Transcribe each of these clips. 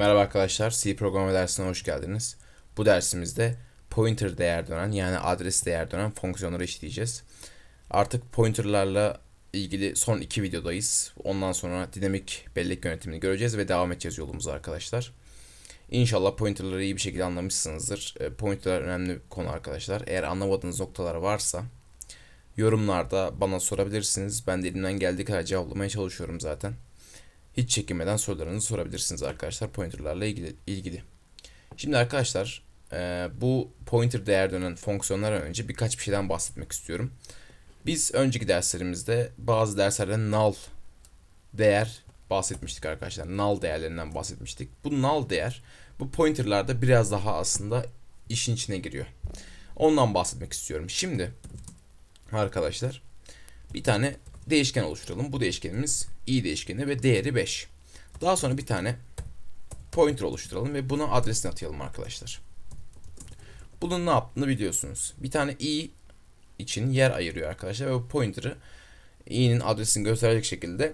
Merhaba arkadaşlar, C programlama dersine hoş geldiniz. Bu dersimizde pointer değer dönen yani adres değer dönen fonksiyonları işleyeceğiz. Artık pointerlarla ilgili son iki videodayız. Ondan sonra dinamik bellek yönetimini göreceğiz ve devam edeceğiz yolumuza arkadaşlar. İnşallah pointerları iyi bir şekilde anlamışsınızdır. E, Pointerlar önemli bir konu arkadaşlar. Eğer anlamadığınız noktalar varsa yorumlarda bana sorabilirsiniz. Ben de elimden geldiği kadar cevaplamaya çalışıyorum zaten. Hiç çekinmeden sorularınızı sorabilirsiniz arkadaşlar pointerlarla ilgili. ilgili. Şimdi arkadaşlar e, bu pointer değer dönen fonksiyonlardan önce birkaç bir şeyden bahsetmek istiyorum. Biz önceki derslerimizde bazı derslerde null değer bahsetmiştik arkadaşlar. Null değerlerinden bahsetmiştik. Bu null değer bu pointerlarda biraz daha aslında işin içine giriyor. Ondan bahsetmek istiyorum. Şimdi arkadaşlar bir tane değişken oluşturalım. Bu değişkenimiz i değişkeni ve değeri 5. Daha sonra bir tane pointer oluşturalım ve buna adresini atayalım arkadaşlar. Bunun ne yaptığını biliyorsunuz. Bir tane i için yer ayırıyor arkadaşlar ve bu pointer'ı i'nin adresini gösterecek şekilde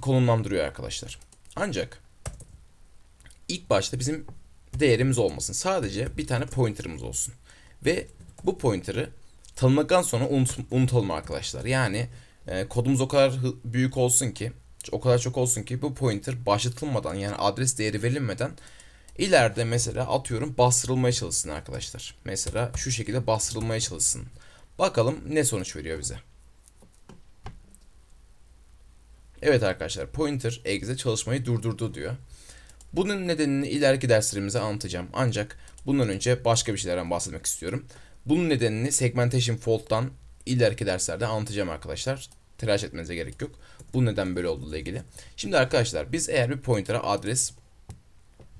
konumlandırıyor arkadaşlar. Ancak ilk başta bizim değerimiz olmasın. Sadece bir tane pointer'ımız olsun. Ve bu pointer'ı tanımladıktan sonra unut, unutalım arkadaşlar. Yani e, kodumuz o kadar büyük olsun ki o kadar çok olsun ki bu pointer başlatılmadan yani adres değeri verilmeden ileride mesela atıyorum bastırılmaya çalışsın arkadaşlar. Mesela şu şekilde bastırılmaya çalışsın. Bakalım ne sonuç veriyor bize. Evet arkadaşlar pointer exe çalışmayı durdurdu diyor. Bunun nedenini ileriki derslerimizde anlatacağım. Ancak bundan önce başka bir şeylerden bahsetmek istiyorum. Bunun nedenini segmentation fault'tan ileriki derslerde anlatacağım arkadaşlar. Telaş etmenize gerek yok. Bu neden böyle olduğu ile ilgili. Şimdi arkadaşlar biz eğer bir pointer'a adres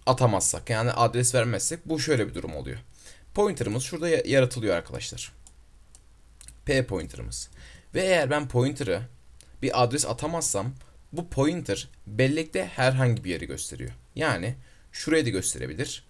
atamazsak yani adres vermezsek bu şöyle bir durum oluyor. Pointer'ımız şurada yaratılıyor arkadaşlar. P pointer'ımız. Ve eğer ben pointer'ı bir adres atamazsam bu pointer bellekte herhangi bir yeri gösteriyor. Yani şuraya da gösterebilir.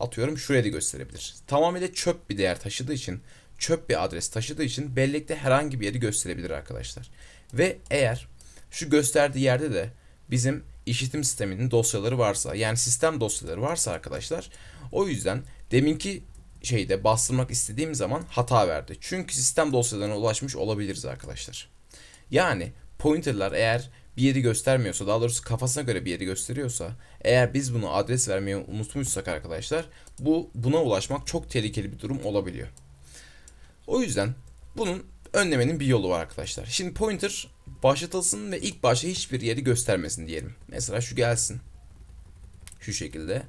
Atıyorum şuraya da gösterebilir. Tamamıyla çöp bir değer taşıdığı için çöp bir adres taşıdığı için bellekte herhangi bir yeri gösterebilir arkadaşlar. Ve eğer şu gösterdiği yerde de bizim işletim sisteminin dosyaları varsa yani sistem dosyaları varsa arkadaşlar o yüzden deminki şeyde bastırmak istediğim zaman hata verdi. Çünkü sistem dosyalarına ulaşmış olabiliriz arkadaşlar. Yani pointerlar eğer bir yeri göstermiyorsa daha doğrusu kafasına göre bir yeri gösteriyorsa eğer biz bunu adres vermeyi unutmuşsak arkadaşlar bu buna ulaşmak çok tehlikeli bir durum olabiliyor. O yüzden bunun önlemenin bir yolu var arkadaşlar. Şimdi pointer başlatılsın ve ilk başta hiçbir yeri göstermesin diyelim. Mesela şu gelsin. Şu şekilde.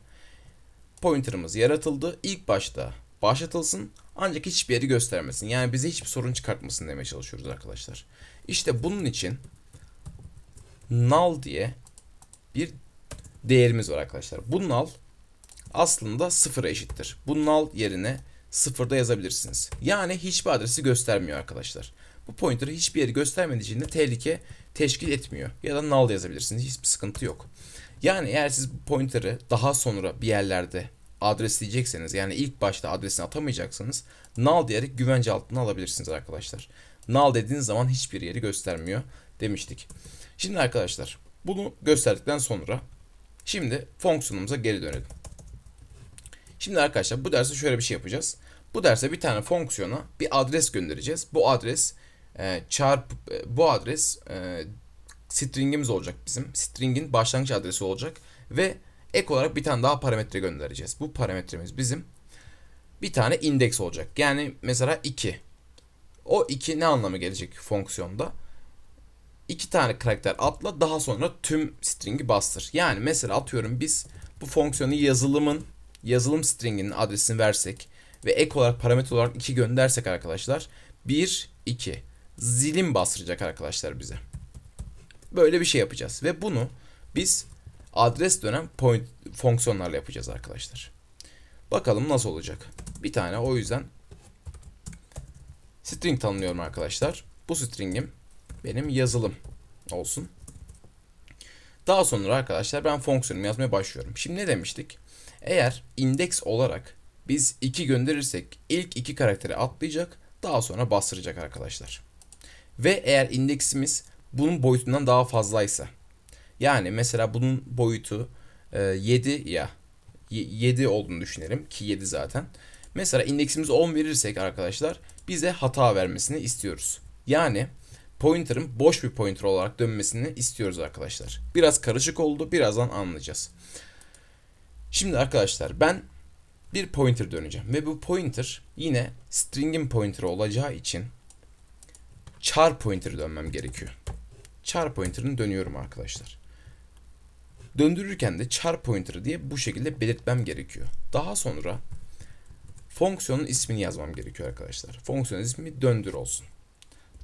Pointer'ımız yaratıldı. İlk başta başlatılsın ancak hiçbir yeri göstermesin. Yani bize hiçbir sorun çıkartmasın demeye çalışıyoruz arkadaşlar. İşte bunun için null diye bir değerimiz var arkadaşlar. Bu null aslında sıfıra eşittir. Bu null yerine sıfırda yazabilirsiniz. Yani hiçbir adresi göstermiyor arkadaşlar. Bu pointer'ı hiçbir yeri göstermediği için de tehlike teşkil etmiyor. Ya da null yazabilirsiniz. Hiçbir sıkıntı yok. Yani eğer siz bu pointer'ı daha sonra bir yerlerde adresleyecekseniz yani ilk başta adresini atamayacaksanız null diyerek güvence altına alabilirsiniz arkadaşlar. Null dediğiniz zaman hiçbir yeri göstermiyor demiştik. Şimdi arkadaşlar bunu gösterdikten sonra şimdi fonksiyonumuza geri dönelim. Şimdi arkadaşlar bu derste şöyle bir şey yapacağız. Bu derste bir tane fonksiyona bir adres göndereceğiz. Bu adres e, çarp e, bu adres e, stringimiz olacak bizim. Stringin başlangıç adresi olacak ve ek olarak bir tane daha parametre göndereceğiz. Bu parametremiz bizim bir tane indeks olacak. Yani mesela 2. O 2 ne anlamı gelecek fonksiyonda? İki tane karakter atla daha sonra tüm string'i bastır. Yani mesela atıyorum biz bu fonksiyonu yazılımın yazılım string'inin adresini versek ve ek olarak parametre olarak 2 göndersek arkadaşlar 1 2 zilim bastıracak arkadaşlar bize. Böyle bir şey yapacağız ve bunu biz adres dönen point fonksiyonlarla yapacağız arkadaşlar. Bakalım nasıl olacak. Bir tane o yüzden string tanımlıyorum arkadaşlar. Bu string'im benim yazılım olsun. Daha sonra arkadaşlar ben fonksiyonumu yazmaya başlıyorum. Şimdi ne demiştik? Eğer indeks olarak biz 2 gönderirsek ilk iki karakteri atlayacak daha sonra bastıracak arkadaşlar. Ve eğer indeksimiz bunun boyutundan daha fazlaysa yani mesela bunun boyutu e, 7 ya 7 olduğunu düşünelim ki 7 zaten. Mesela indeksimizi 10 verirsek arkadaşlar bize hata vermesini istiyoruz. Yani pointer'ın boş bir pointer olarak dönmesini istiyoruz arkadaşlar. Biraz karışık oldu. Birazdan anlayacağız. Şimdi arkadaşlar ben bir pointer döneceğim ve bu pointer yine string'in pointer olacağı için char pointer dönmem gerekiyor. Char pointer'ını dönüyorum arkadaşlar. Döndürürken de char pointer diye bu şekilde belirtmem gerekiyor. Daha sonra fonksiyonun ismini yazmam gerekiyor arkadaşlar. Fonksiyonun ismi döndür olsun.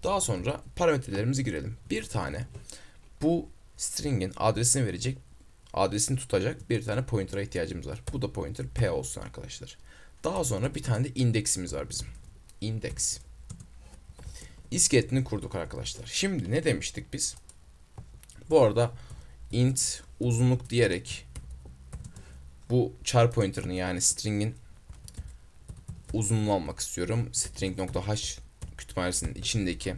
Daha sonra parametrelerimizi girelim. Bir tane bu string'in adresini verecek, adresini tutacak bir tane pointer'a ihtiyacımız var. Bu da pointer p olsun arkadaşlar. Daha sonra bir tane de indeksimiz var bizim. Index. İskeletini kurduk arkadaşlar. Şimdi ne demiştik biz? Bu arada int uzunluk diyerek bu char pointer'ını yani string'in uzunluğunu almak istiyorum. string.h kütüphanesinin içindeki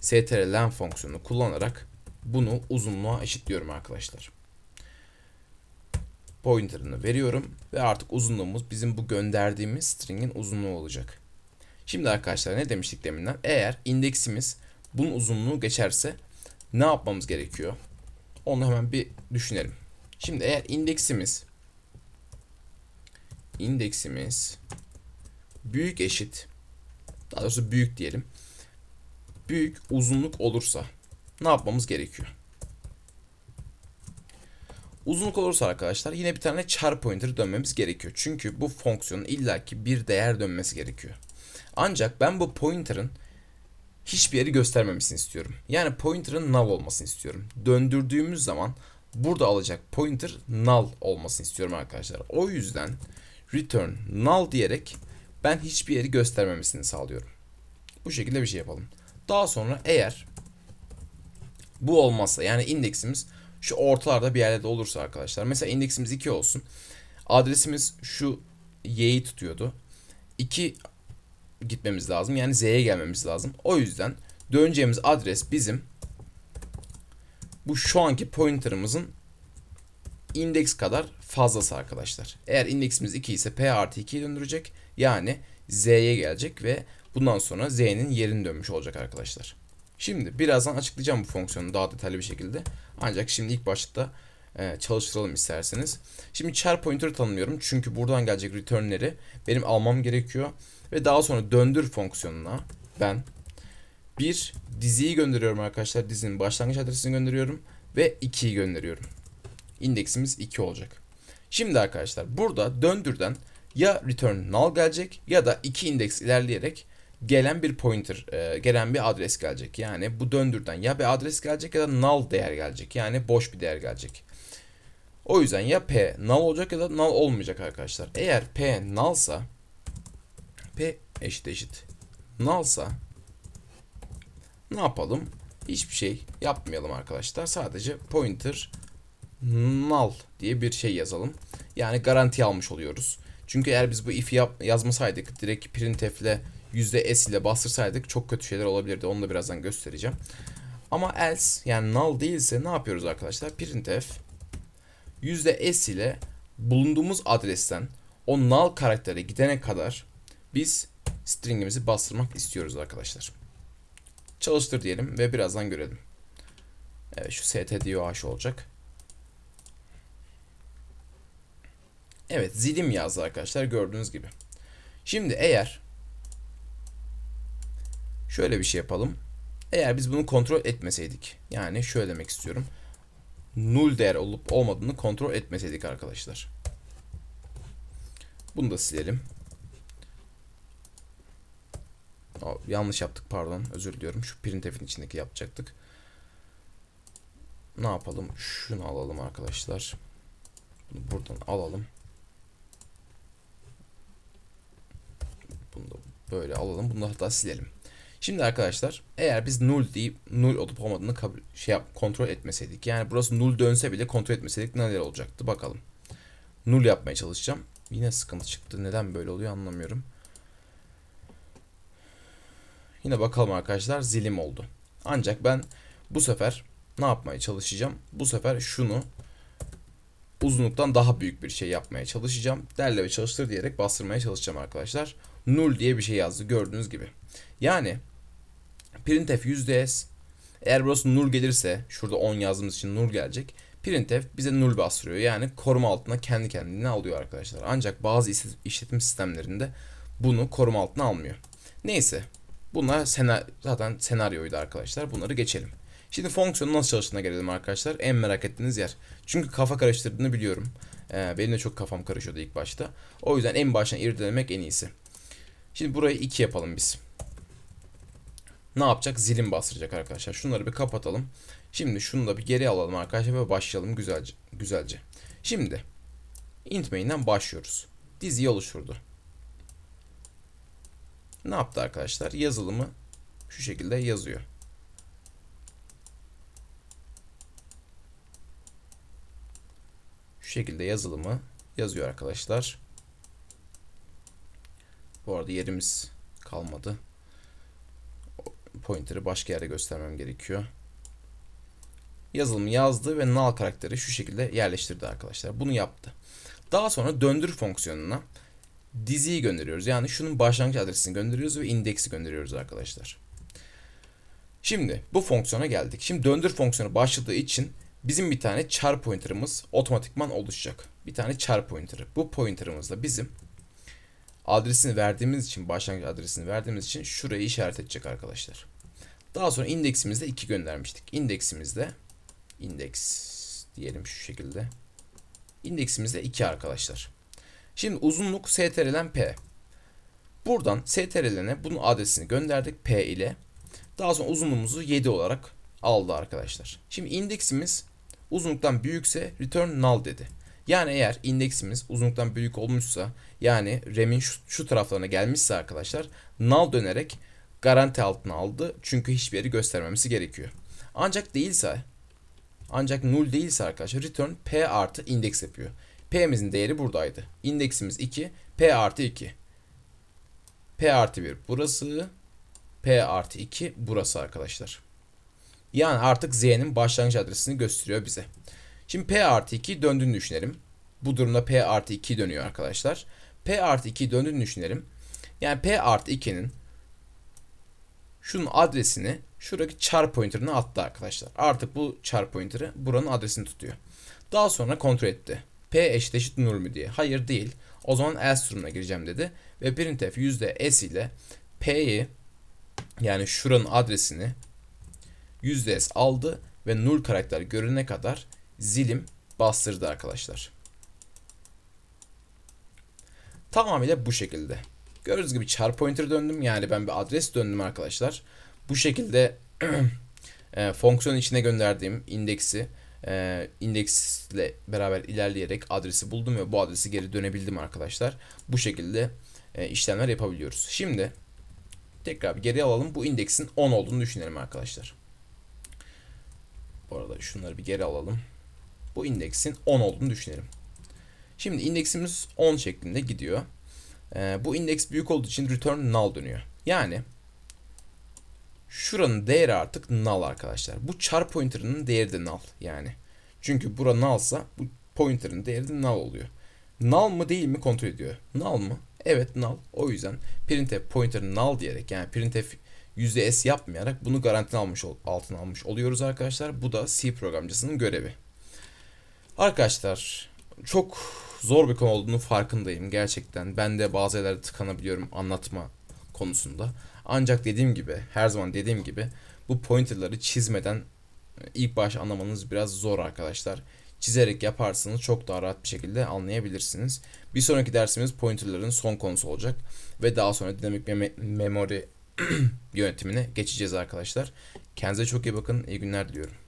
strlen fonksiyonunu kullanarak bunu uzunluğa eşitliyorum arkadaşlar. Pointer'ını veriyorum ve artık uzunluğumuz bizim bu gönderdiğimiz string'in uzunluğu olacak. Şimdi arkadaşlar ne demiştik deminden? Eğer indeksimiz bunun uzunluğu geçerse ne yapmamız gerekiyor? Onu hemen bir düşünelim. Şimdi eğer indeksimiz indeksimiz büyük eşit daha doğrusu büyük diyelim. Büyük uzunluk olursa ne yapmamız gerekiyor? Uzunluk olursa arkadaşlar yine bir tane char pointer dönmemiz gerekiyor. Çünkü bu fonksiyonun illaki bir değer dönmesi gerekiyor. Ancak ben bu pointer'ın hiçbir yeri göstermemesini istiyorum. Yani pointer'ın null olmasını istiyorum. Döndürdüğümüz zaman burada alacak pointer null olmasını istiyorum arkadaşlar. O yüzden return null diyerek ben hiçbir yeri göstermemesini sağlıyorum. Bu şekilde bir şey yapalım. Daha sonra eğer bu olmazsa yani indeksimiz şu ortalarda bir yerde olursa arkadaşlar. Mesela indeksimiz 2 olsun. Adresimiz şu y'yi tutuyordu. 2 gitmemiz lazım. Yani z'ye gelmemiz lazım. O yüzden döneceğimiz adres bizim bu şu anki pointer'ımızın indeks kadar fazlası arkadaşlar. Eğer indeksimiz 2 ise p artı 2'yi döndürecek. Yani z'ye gelecek ve bundan sonra z'nin yerini dönmüş olacak arkadaşlar. Şimdi birazdan açıklayacağım bu fonksiyonu daha detaylı bir şekilde. Ancak şimdi ilk başta e, çalıştıralım isterseniz. Şimdi char pointer tanımlıyorum çünkü buradan gelecek return'leri benim almam gerekiyor. Ve daha sonra döndür fonksiyonuna ben bir diziyi gönderiyorum arkadaşlar. Dizinin başlangıç adresini gönderiyorum ve 2'yi gönderiyorum. İndeksimiz 2 olacak. Şimdi arkadaşlar burada döndürden ya return null gelecek ya da iki indeks ilerleyerek gelen bir pointer, e, gelen bir adres gelecek. Yani bu döndürden ya bir adres gelecek ya da null değer gelecek. Yani boş bir değer gelecek. O yüzden ya p null olacak ya da null olmayacak arkadaşlar. Eğer p nullsa p eşit eşit nullsa ne yapalım? Hiçbir şey yapmayalım arkadaşlar. Sadece pointer null diye bir şey yazalım. Yani garanti almış oluyoruz. Çünkü eğer biz bu if yap, yazmasaydık direkt printf ile %s ile bastırsaydık çok kötü şeyler olabilirdi. Onu da birazdan göstereceğim. Ama else yani null değilse ne yapıyoruz arkadaşlar? Printf %s ile bulunduğumuz adresten o null karaktere gidene kadar biz stringimizi bastırmak istiyoruz arkadaşlar. Çalıştır diyelim ve birazdan görelim. Evet şu stdoh olacak. Evet zilim yazdı arkadaşlar gördüğünüz gibi. Şimdi eğer şöyle bir şey yapalım. Eğer biz bunu kontrol etmeseydik yani şöyle demek istiyorum. Null değer olup olmadığını kontrol etmeseydik arkadaşlar. Bunu da silelim. Yanlış yaptık pardon özür diliyorum. Şu printf'in içindeki yapacaktık. Ne yapalım? Şunu alalım arkadaşlar. Bunu buradan alalım. Bunu da böyle alalım. Bunu hatta silelim. Şimdi arkadaşlar eğer biz null deyip null olup olmadığını kabul, şey yap, kontrol etmeseydik. Yani burası null dönse bile kontrol etmeseydik neler olacaktı bakalım. Null yapmaya çalışacağım. Yine sıkıntı çıktı. Neden böyle oluyor anlamıyorum. Yine bakalım arkadaşlar zilim oldu. Ancak ben bu sefer ne yapmaya çalışacağım? Bu sefer şunu uzunluktan daha büyük bir şey yapmaya çalışacağım. Derle ve çalıştır diyerek bastırmaya çalışacağım arkadaşlar. Null diye bir şey yazdı gördüğünüz gibi. Yani printf %s eğer burası null gelirse şurada 10 yazdığımız için null gelecek. Printf bize null bastırıyor. Yani koruma altına kendi kendine alıyor arkadaşlar. Ancak bazı işletim sistemlerinde bunu koruma altına almıyor. Neyse. Bunlar sena zaten senaryoydu arkadaşlar. Bunları geçelim. Şimdi fonksiyonun nasıl çalıştığına gelelim arkadaşlar. En merak ettiğiniz yer. Çünkü kafa karıştırdığını biliyorum. Ee, benim de çok kafam karışıyordu ilk başta. O yüzden en baştan irdelemek en iyisi. Şimdi burayı 2 yapalım biz. Ne yapacak? Zilim bastıracak arkadaşlar. Şunları bir kapatalım. Şimdi şunu da bir geri alalım arkadaşlar ve başlayalım güzelce. güzelce. Şimdi int main'den başlıyoruz. Diziyi oluşturdu. Ne yaptı arkadaşlar? Yazılımı şu şekilde yazıyor. Şu şekilde yazılımı yazıyor arkadaşlar. Bu arada yerimiz kalmadı. Pointer'ı başka yerde göstermem gerekiyor. Yazılımı yazdı ve null karakteri şu şekilde yerleştirdi arkadaşlar. Bunu yaptı. Daha sonra döndür fonksiyonuna diziyi gönderiyoruz. Yani şunun başlangıç adresini gönderiyoruz ve indeksi gönderiyoruz arkadaşlar. Şimdi bu fonksiyona geldik. Şimdi döndür fonksiyonu başladığı için bizim bir tane char pointer'ımız otomatikman oluşacak. Bir tane char pointer'ı. Bu pointer'ımızla bizim adresini verdiğimiz için, başlangıç adresini verdiğimiz için şurayı işaret edecek arkadaşlar. Daha sonra indeksimizde 2 göndermiştik. İndeksimizde indeks diyelim şu şekilde. İndeksimizde 2 arkadaşlar. Şimdi uzunluk strlen p. Buradan strlen'e bunun adresini gönderdik p ile. Daha sonra uzunluğumuzu 7 olarak aldı arkadaşlar. Şimdi indeksimiz uzunluktan büyükse return null dedi. Yani eğer indeksimiz uzunluktan büyük olmuşsa yani RAM'in şu, şu taraflarına gelmişse arkadaşlar null dönerek garanti altına aldı. Çünkü hiçbir yeri göstermemesi gerekiyor. Ancak değilse ancak null değilse arkadaşlar return p artı indeks yapıyor. P'mizin değeri buradaydı. İndeksimiz 2. P artı 2. P artı 1 burası. P artı 2 burası arkadaşlar. Yani artık Z'nin başlangıç adresini gösteriyor bize. Şimdi P artı 2 döndüğünü düşünelim. Bu durumda P artı 2 dönüyor arkadaşlar. P artı 2 döndüğünü düşünelim. Yani P artı 2'nin şunun adresini şuradaki char pointer'ına attı arkadaşlar. Artık bu char pointer'ı buranın adresini tutuyor. Daha sonra kontrol etti. P eşit eşit null mü diye. Hayır değil. O zaman else durumuna gireceğim dedi. Ve printf s ile P'yi yani şuranın adresini s aldı ve null karakter görene kadar zilim bastırdı arkadaşlar. Tamamıyla bu şekilde. Gördüğünüz gibi char pointer döndüm. Yani ben bir adres döndüm arkadaşlar. Bu şekilde e, fonksiyon içine gönderdiğim indeksi e, indeksle beraber ilerleyerek adresi buldum ve bu adresi geri dönebildim arkadaşlar. Bu şekilde e, işlemler yapabiliyoruz. Şimdi tekrar geri alalım. Bu indeksin 10 olduğunu düşünelim arkadaşlar. Bu arada şunları bir geri alalım. Bu indeksin 10 olduğunu düşünelim. Şimdi indeksimiz 10 şeklinde gidiyor. E, bu indeks büyük olduğu için return null dönüyor. Yani Şuranın değeri artık null arkadaşlar. Bu char pointer'ının değeri de null yani. Çünkü bura nullsa bu pointer'ın değeri de null oluyor. Null mı değil mi kontrol ediyor. Null mı? Evet null. O yüzden printf pointer null diyerek yani printf %s yapmayarak bunu garantine almış altına almış oluyoruz arkadaşlar. Bu da C programcısının görevi. Arkadaşlar çok zor bir konu olduğunu farkındayım gerçekten. Ben de bazı yerlerde tıkanabiliyorum anlatma konusunda. Ancak dediğim gibi her zaman dediğim gibi bu pointerları çizmeden e, ilk baş anlamanız biraz zor arkadaşlar. Çizerek yaparsanız çok daha rahat bir şekilde anlayabilirsiniz. Bir sonraki dersimiz pointerların son konusu olacak ve daha sonra dinamik mem memory yönetimine geçeceğiz arkadaşlar. Kendinize çok iyi bakın. İyi günler diliyorum.